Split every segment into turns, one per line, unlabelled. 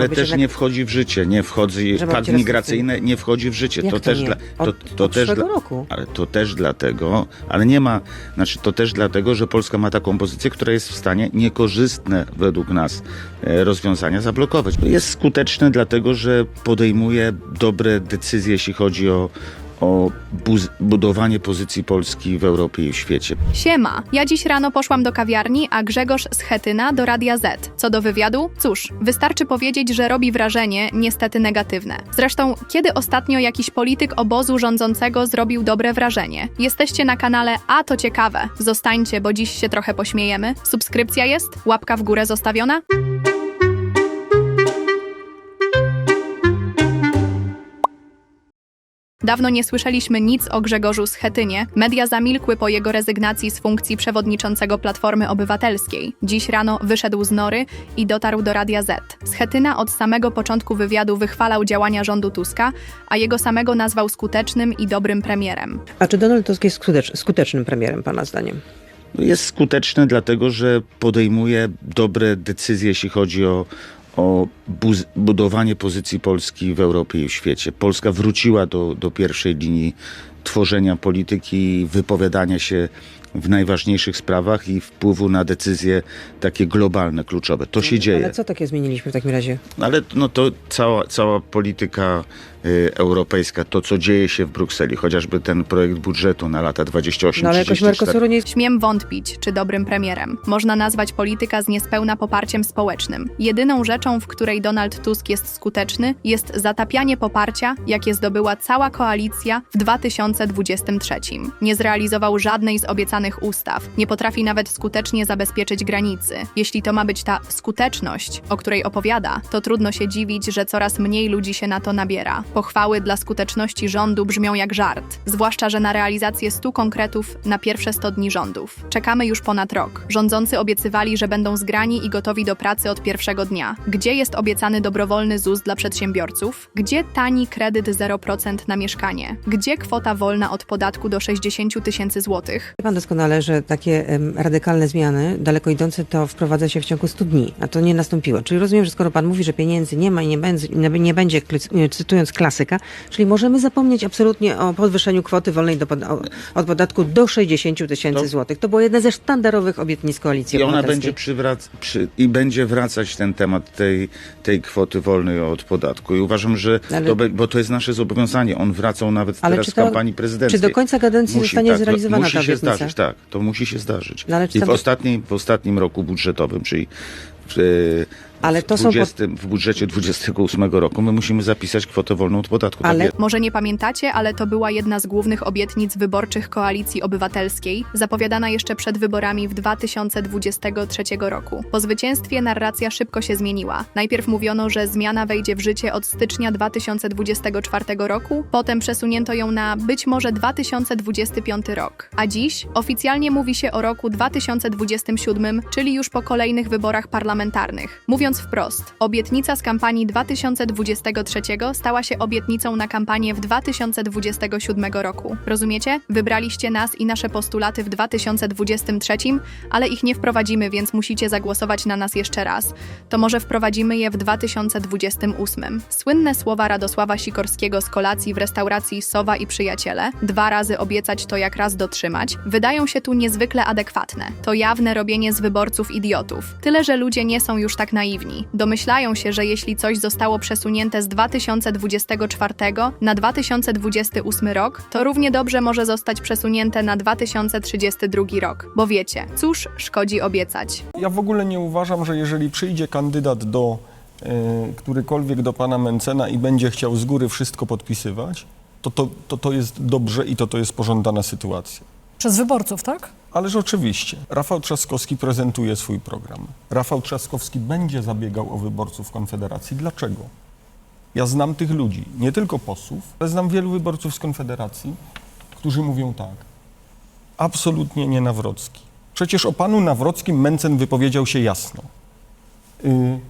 Ale też nie wchodzi w życie, nie wchodzi,
Że ma
pakt
być
migracyjny nie wchodzi w życie.
Jak
to
to
też
nie?
dla, to,
Od-
to
od
też
przyszłego
dla,
roku.
ale to też dlatego, ale nie ma, znaczy to też dlatego, że Polska ma taką pozycję, która jest w stanie niekorzystne według nas e, rozwiązania zablokować. Jest skuteczny dlatego, że podejmuje dobre decyzje, jeśli chodzi o o budowanie pozycji Polski w Europie i w świecie.
Siema, ja dziś rano poszłam do kawiarni, a Grzegorz z Chetyna do Radia Z. Co do wywiadu? Cóż, wystarczy powiedzieć, że robi wrażenie, niestety negatywne. Zresztą, kiedy ostatnio jakiś polityk obozu rządzącego zrobił dobre wrażenie? Jesteście na kanale A to ciekawe. Zostańcie, bo dziś się trochę pośmiejemy. Subskrypcja jest? Łapka w górę zostawiona? Dawno nie słyszeliśmy nic o Grzegorzu Schetynie. Media zamilkły po jego rezygnacji z funkcji przewodniczącego Platformy Obywatelskiej. Dziś rano wyszedł z nory i dotarł do Radia Z. Schetyna od samego początku wywiadu wychwalał działania rządu Tuska, a jego samego nazwał skutecznym i dobrym premierem.
A czy Donald Tusk jest skutecz, skutecznym premierem, pana zdaniem?
Jest skuteczny dlatego, że podejmuje dobre decyzje, jeśli chodzi o, o budowanie pozycji Polski w Europie i w świecie. Polska wróciła do, do pierwszej linii tworzenia polityki, wypowiadania się w najważniejszych sprawach i wpływu na decyzje takie globalne, kluczowe. To się dzieje.
Ale co takie zmieniliśmy w takim razie?
Ale no to cała, cała polityka y, europejska, to co dzieje się w Brukseli, chociażby ten projekt budżetu na lata 28
No ale jakoś
34.
Mercosuru nie jest...
Śmiem wątpić, czy dobrym premierem. Można nazwać polityka z niespełna poparciem społecznym. Jedyną rzeczą, w której Donald Tusk jest skuteczny, jest zatapianie poparcia, jakie zdobyła cała koalicja w 2023. Nie zrealizował żadnej z obiecanych ustaw, nie potrafi nawet skutecznie zabezpieczyć granicy. Jeśli to ma być ta skuteczność, o której opowiada, to trudno się dziwić, że coraz mniej ludzi się na to nabiera. Pochwały dla skuteczności rządu brzmią jak żart, zwłaszcza, że na realizację 100 konkretów na pierwsze 100 dni rządów. Czekamy już ponad rok. Rządzący obiecywali, że będą zgrani i gotowi do pracy od pierwszego dnia. Gdzie jest obiecany dobrowolny ZUS dla przedsiębiorców? Gdzie tani kredyt 0% na mieszkanie? Gdzie kwota wolna od podatku do 60 000 tysięcy złotych?
Doskonale, że takie radykalne zmiany, daleko idące, to wprowadza się w ciągu 100 dni, a to nie nastąpiło. Czyli rozumiem, że skoro pan mówi, że pieniędzy nie ma i nie będzie, nie- będzie cytując klasyka, czyli możemy zapomnieć absolutnie o podwyższeniu kwoty wolnej do od podatku do 60 tysięcy
To-
złotych. To była jedna ze sztandarowych obietnic koalicji
I ona będzie przywrac- przy, i będzie wracać ten temat tej, tej kwoty wolnej od podatku. I uważam, że
Ale-
to, be- bo to jest nasze zobowiązanie. On wracał nawet
Ale
teraz w kampanii prezydenckiej.
czy do końca kadencji zostanie
tak,
zrealizowana
musi
ta obietnica?
zdarzyć, tak. To musi się zdarzyć.
No,
I w, ostatnim, w ostatnim roku budżetowym, czyli w,
Ale to są pod-
20, w budżecie 28 roku my musimy zapisać kwotę wolną od podatku. Tak
Ale-
jest.
Może nie pamiętacie, ale to była jedna z głównych obietnic wyborczych Koalicji Obywatelskiej, zapowiadana jeszcze przed wyborami w 2023 roku. Po zwycięstwie narracja szybko się zmieniła. Najpierw mówiono, że zmiana wejdzie w życie od stycznia 2024 roku, potem przesunięto ją na być może 2025 rok. A dziś oficjalnie mówi się o roku 2027, czyli już po kolejnych wyborach parlamentarnych. Mówiąc wprost, obietnica z kampanii 2023 stała się obietnicą na kampanię w 2027 roku. Rozumiecie? Wybraliście nas i nasze postulaty w 2023, ale ich nie wprowadzimy, więc musicie zagłosować na nas jeszcze raz. To może wprowadzimy je w 2028. Słynne słowa Radosława Sikorskiego z kolacji w restauracji Sowa i Przyjaciele, dwa razy obiecać to jak raz dotrzymać, wydają się tu niezwykle adekwatne. To jawne robienie z wyborców idiotów. Tyle, że ludzie nie są już tak naiwni. Domyślają się, że jeśli coś zostało przesunięte z 2024 na 2028 rok, to równie dobrze może zostać przesunięte na 2032 rok. Bo wiecie, cóż szkodzi obiecać.
Ja w ogóle nie uważam, że jeżeli przyjdzie kandydat do e, którykolwiek do pana Mencena i będzie chciał z góry wszystko podpisywać, to to, to to jest dobrze i to to jest pożądana sytuacja.
Przez wyborców, tak?
Ależ oczywiście. Rafał Trzaskowski prezentuje swój program. Rafał Trzaskowski będzie zabiegał o wyborców Konfederacji. Dlaczego? Ja znam tych ludzi, nie tylko posłów, ale znam wielu wyborców z Konfederacji, którzy mówią tak. Absolutnie nie Nawrocki. Przecież o panu Nawrockim Mencen wypowiedział się jasno. Y,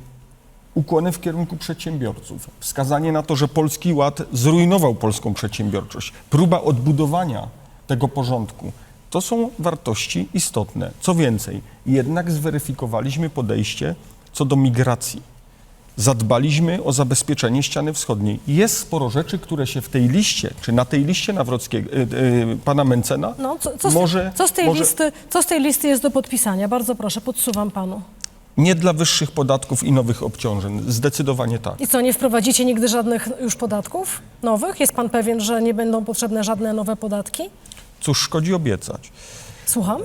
ukłony w kierunku przedsiębiorców, wskazanie na to, że Polski Ład zrujnował polską przedsiębiorczość, próba odbudowania tego porządku. To są wartości istotne. Co więcej, jednak zweryfikowaliśmy podejście co do migracji. zadbaliśmy o zabezpieczenie ściany wschodniej. Jest sporo rzeczy, które się w tej liście, czy na tej liście Nawrockiego, y, y, pana Mencena,
No, co, co, z,
może,
co, z tej
może
listy, co z tej listy jest do podpisania? Bardzo proszę, podsuwam panu.
Nie dla wyższych podatków i nowych obciążeń. Zdecydowanie tak.
I co, nie wprowadzicie nigdy żadnych już podatków nowych? Jest pan pewien, że nie będą potrzebne żadne nowe podatki?
Cóż szkodzi obiecać?
Słucham?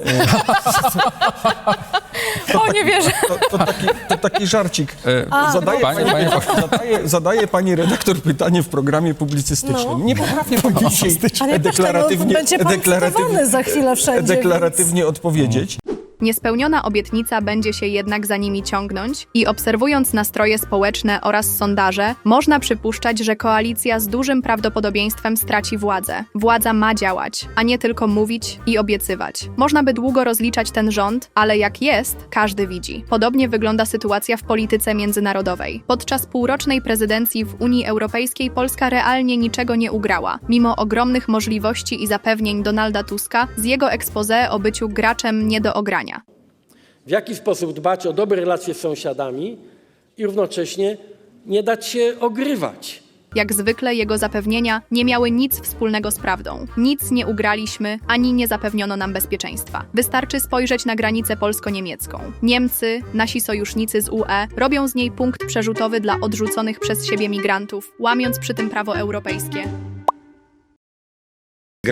o, nie wierzę.
To, to, taki, to taki żarcik.
A,
zadaje,
Panie-
pani,
panie-
zadaje, zadaje pani redaktor pytanie w programie publicystycznym.
No.
Nie potrafię pani dzisiaj
Ale patrz,
deklaratywnie,
będzie pan cytowany za chwilę wszędzie,
deklaratywnie odpowiedzieć.
Niespełniona obietnica będzie się jednak za nimi ciągnąć i obserwując nastroje społeczne oraz sondaże, można przypuszczać, że koalicja z dużym prawdopodobieństwem straci władzę. Władza ma działać, a nie tylko mówić i obiecywać. Można by długo rozliczać ten rząd, ale jak jest, każdy widzi. Podobnie wygląda sytuacja w polityce międzynarodowej. Podczas półrocznej prezydencji w Unii Europejskiej Polska realnie niczego nie ugrała, mimo ogromnych możliwości i zapewnień Donalda Tuska z jego expose o byciu graczem nie do ogrania.
W jaki sposób dbać o dobre relacje z sąsiadami i równocześnie nie dać się ogrywać.
Jak zwykle jego zapewnienia nie miały nic wspólnego z prawdą. Nic nie ugraliśmy, ani nie zapewniono nam bezpieczeństwa. Wystarczy spojrzeć na granicę polsko-niemiecką. Niemcy, nasi sojusznicy z UE, robią z niej punkt przerzutowy dla odrzuconych przez siebie migrantów, łamiąc przy tym prawo europejskie.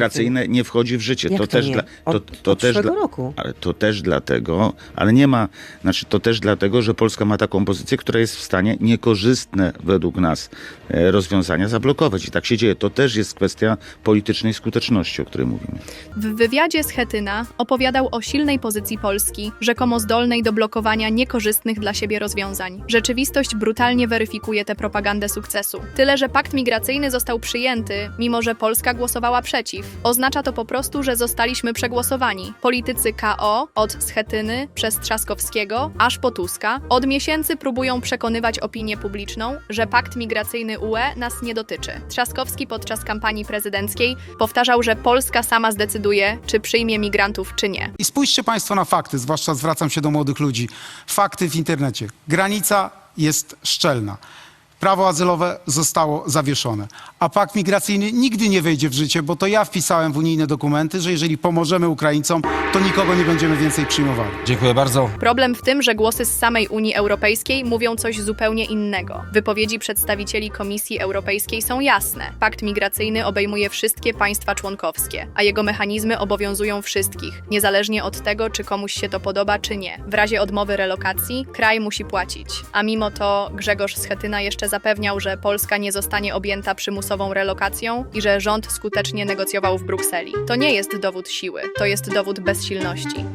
Migracyjne nie wchodzi w życie.
Jak
to
to
też
nie?
dla, to,
Od-
to
od
też dla,
roku.
Ale to też dlatego, ale nie ma, znaczy to też dlatego, że Polska ma taką pozycję, która jest w stanie niekorzystne według nas e, rozwiązania zablokować. I tak się dzieje. To też jest kwestia politycznej skuteczności, o której mówimy.
W wywiadzie z Chetyna opowiadał o silnej pozycji Polski, rzekomo zdolnej do blokowania niekorzystnych dla siebie rozwiązań. Rzeczywistość brutalnie weryfikuje tę propagandę sukcesu. Tyle, że pakt migracyjny został przyjęty, mimo że Polska głosowała przeciw. Oznacza to po prostu, że zostaliśmy przegłosowani. Politycy KO, od Schetyny przez Trzaskowskiego, aż po Tuska, od miesięcy próbują przekonywać opinię publiczną, że pakt migracyjny UE nas nie dotyczy. Trzaskowski podczas kampanii prezydenckiej powtarzał, że Polska sama zdecyduje, czy przyjmie migrantów, czy nie.
I spójrzcie Państwo na fakty, zwłaszcza zwracam się do młodych ludzi. Fakty w internecie. Granica jest szczelna. Prawo azylowe zostało zawieszone, a pakt migracyjny nigdy nie wejdzie w życie, bo to ja wpisałem w unijne dokumenty, że jeżeli pomożemy Ukraińcom, to nikogo nie będziemy więcej przyjmowali.
Dziękuję bardzo.
Problem w tym, że głosy z samej Unii Europejskiej mówią coś zupełnie innego. Wypowiedzi przedstawicieli Komisji Europejskiej są jasne. Pakt migracyjny obejmuje wszystkie państwa członkowskie, a jego mechanizmy obowiązują wszystkich, niezależnie od tego, czy komuś się to podoba, czy nie. W razie odmowy relokacji kraj musi płacić. A mimo to Grzegorz Schetyna jeszcze zapewniał, że Polska nie zostanie objęta przymusową relokacją i że rząd skutecznie negocjował w Brukseli. To nie jest dowód siły, to jest dowód bezsilności.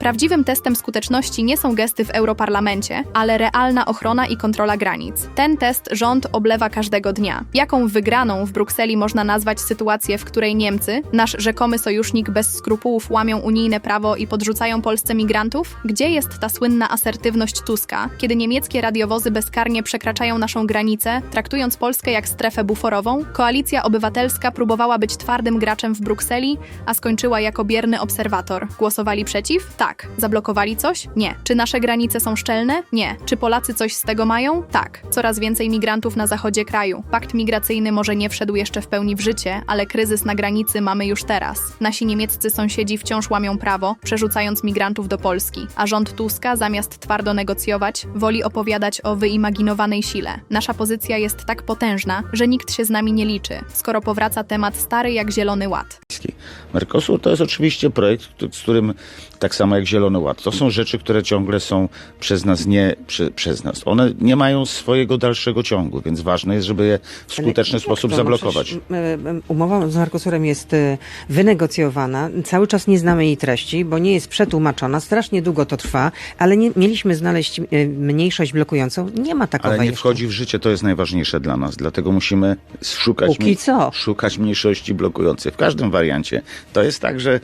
Prawdziwym testem skuteczności nie są gesty w Europarlamencie, ale realna ochrona i kontrola granic. Ten test rząd oblewa każdego dnia. Jaką wygraną w Brukseli można nazwać sytuację, w której Niemcy, nasz rzekomy sojusznik bez skrupułów, łamią unijne prawo i podrzucają Polsce migrantów? Gdzie jest ta słynna asertywność Tuska, kiedy niemieckie radiowozy bezkarnie przekraczają naszą granicę, traktując Polskę jak strefę buforową? Koalicja Obywatelska próbowała być twardym graczem w Brukseli, a skończyła jako bierny obserwator. Głosowali przeciw? Tak. Zablokowali coś? Nie. Czy nasze granice są szczelne? Nie. Czy Polacy coś z tego mają? Tak. Coraz więcej migrantów na zachodzie kraju. Pakt migracyjny może nie wszedł jeszcze w pełni w życie, ale kryzys na granicy mamy już teraz. Nasi niemieccy sąsiedzi wciąż łamią prawo, przerzucając migrantów do Polski, a rząd Tuska zamiast twardo negocjować, woli opowiadać o wyimaginowanej sile. Nasza pozycja jest tak potężna, że nikt się z nami nie liczy, skoro powraca temat stary jak Zielony Ład.
Mercosur to jest oczywiście projekt, z którym tak samo jak Zielony Ład. To są rzeczy, które ciągle są przez nas nie prze, przez nas. One nie mają swojego dalszego ciągu, więc ważne jest, żeby je w skuteczny
Ale jak
sposób
to?
Zablokować.
Umowa z Mercosurem jest e, wynegocjowana. Cały czas nie znamy jej treści, bo nie jest przetłumaczona. Strasznie długo to trwa, ale nie, mieliśmy znaleźć e, mniejszość blokującą. Nie ma takowej
Ale nie
jeszcze.
wchodzi w życie, to jest najważniejsze dla nas. Dlatego musimy szukać,
co.
szukać mniejszości blokującej w każdym wariancie. To jest tak, że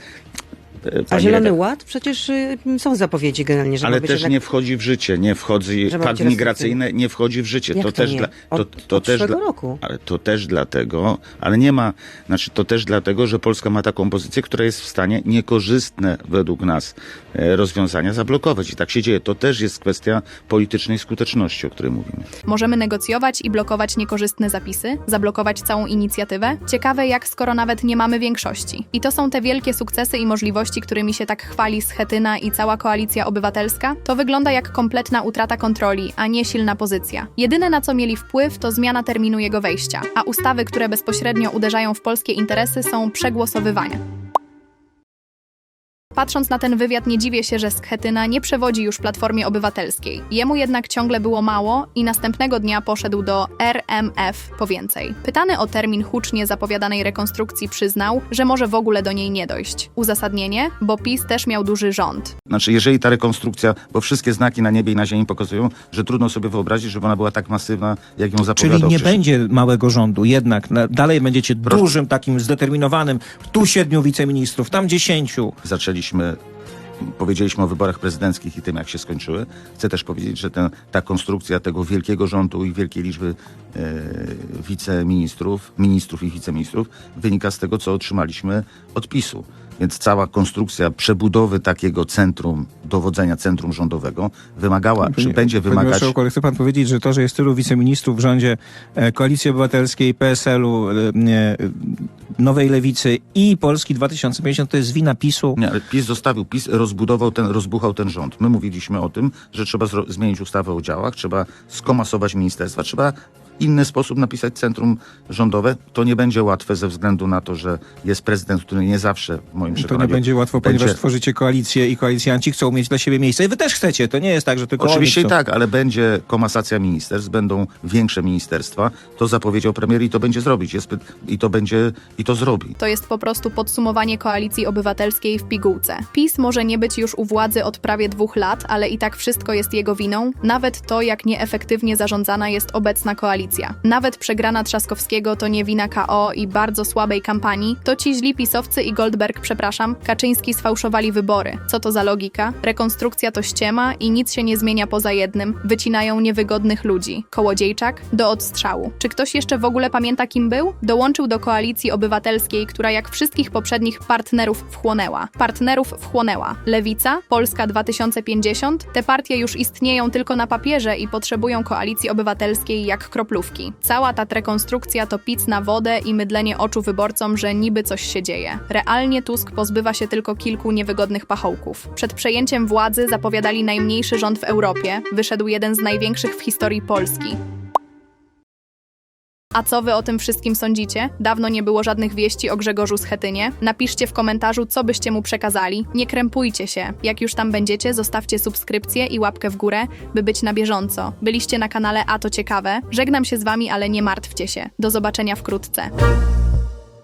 A Zielony
redaktor.
Ład? Przecież y, są zapowiedzi generalnie, że
Ale też nie wchodzi w życie, nie wchodzi,
być
migracyjny nie wchodzi w życie.
Jak
to
to
też
nie?
dla, to,
Od-
to
od
też dla,
roku.
Ale to też dlatego, ale nie ma, znaczy to też dlatego, że Polska ma taką pozycję, która jest w stanie niekorzystne według nas e, rozwiązania zablokować. I tak się dzieje. To też jest kwestia politycznej skuteczności, o której mówimy.
Możemy negocjować i blokować niekorzystne zapisy, zablokować całą inicjatywę. Ciekawe jak, skoro nawet nie mamy większości. I to są te wielkie sukcesy i możliwości, którymi się tak chwali Schetyna i cała koalicja obywatelska. To wygląda jak kompletna utrata kontroli, a nie silna pozycja. Jedyne na co mieli wpływ to zmiana terminu jego wejścia, a ustawy, które bezpośrednio uderzają w polskie interesy są przegłosowywane. Patrząc na ten wywiad, nie dziwię się, że Schetyna nie przewodzi już Platformie Obywatelskiej. Jemu jednak ciągle było mało i następnego dnia poszedł do RMF po więcej. Pytany o termin hucznie zapowiadanej rekonstrukcji przyznał, że może w ogóle do niej nie dojść. Uzasadnienie? Bo PiS też miał duży rząd.
Znaczy, jeżeli ta rekonstrukcja, bo wszystkie znaki na niebie i na ziemi pokazują, że trudno sobie wyobrazić, żeby ona była tak masywna, jak ją
Czyli
zapowiadał
nie
wcześniej.
będzie małego rządu, jednak na, dalej będziecie dużym, takim zdeterminowanym, tu siedmiu wiceministrów, tam dziesięciu.
zaczęliśmy, powiedzieliśmy o wyborach prezydenckich i tym, jak się skończyły. Chcę też powiedzieć, że ten, ta konstrukcja tego wielkiego rządu i wielkiej liczby e, wiceministrów, ministrów i wiceministrów wynika z tego, co otrzymaliśmy od PiSu. Więc cała konstrukcja przebudowy takiego centrum dowodzenia, centrum rządowego wymagała, czy będzie
Panie
wymagać...
ale chce pan powiedzieć, że to, że jest tylu wiceministrów w rządzie e, Koalicji Obywatelskiej, PSL-u, e, e, Nowej Lewicy i Polski 2050, to jest wina PiSu?
Nie, ale PiS zostawił, PiS rozbudował ten, rozbuchał ten rząd. My mówiliśmy o tym, że trzeba zmienić ustawę o działach, trzeba skomasować ministerstwa, trzeba inny sposób napisać centrum rządowe. To nie będzie łatwe ze względu na to, że jest prezydent, który nie zawsze w moim
To
przekonaniu...
nie będzie łatwo,
będzie-
ponieważ tworzycie koalicję i koalicjanci chcą mieć dla siebie miejsce. I wy też chcecie, to nie jest tak, że tylko
Oczywiście i
oni chcą.
tak, ale będzie komasacja ministerstw, będą większe ministerstwa. To zapowiedział premier i to będzie zrobić. Jest, I to będzie, i to zrobi.
To jest po prostu podsumowanie koalicji obywatelskiej w pigułce. PiS może nie być już u władzy od prawie dwóch lat, ale i tak wszystko jest jego winą, nawet to, jak nieefektywnie zarządzana jest obecna koalicja. Nawet przegrana Trzaskowskiego to nie wina KO i bardzo słabej kampanii, to ci źli pisowcy i Goldberg, przepraszam, Kaczyński sfałszowali wybory. Co to za logika? Rekonstrukcja to ściema i nic się nie zmienia poza jednym. Wycinają niewygodnych ludzi. Kołodziejczak do odstrzału. Czy ktoś jeszcze w ogóle pamięta, kim był? Dołączył do koalicji obywatelskiej, która jak wszystkich poprzednich partnerów wchłonęła. Partnerów wchłonęła. Lewica, Polska 2050. Te partie już istnieją tylko na papierze i potrzebują koalicji obywatelskiej jak kroplówki. Cała ta rekonstrukcja to pic na wodę i mydlenie oczu wyborcom, że niby coś się dzieje. Realnie Tusk pozbywa się tylko kilku niewygodnych pachołków. Przed przejęciem władzy zapowiadali najmniejszy rząd w Europie. Wyszedł jeden z największych w historii Polski. A co wy o tym wszystkim sądzicie? Dawno nie było żadnych wieści o Grzegorzu Schetynie. Napiszcie w komentarzu, co byście mu przekazali. Nie krępujcie się. Jak już tam będziecie, zostawcie subskrypcję i łapkę w górę, by być na bieżąco. Byliście na kanale A to ciekawe. Żegnam się z wami, ale nie martwcie się. Do zobaczenia wkrótce.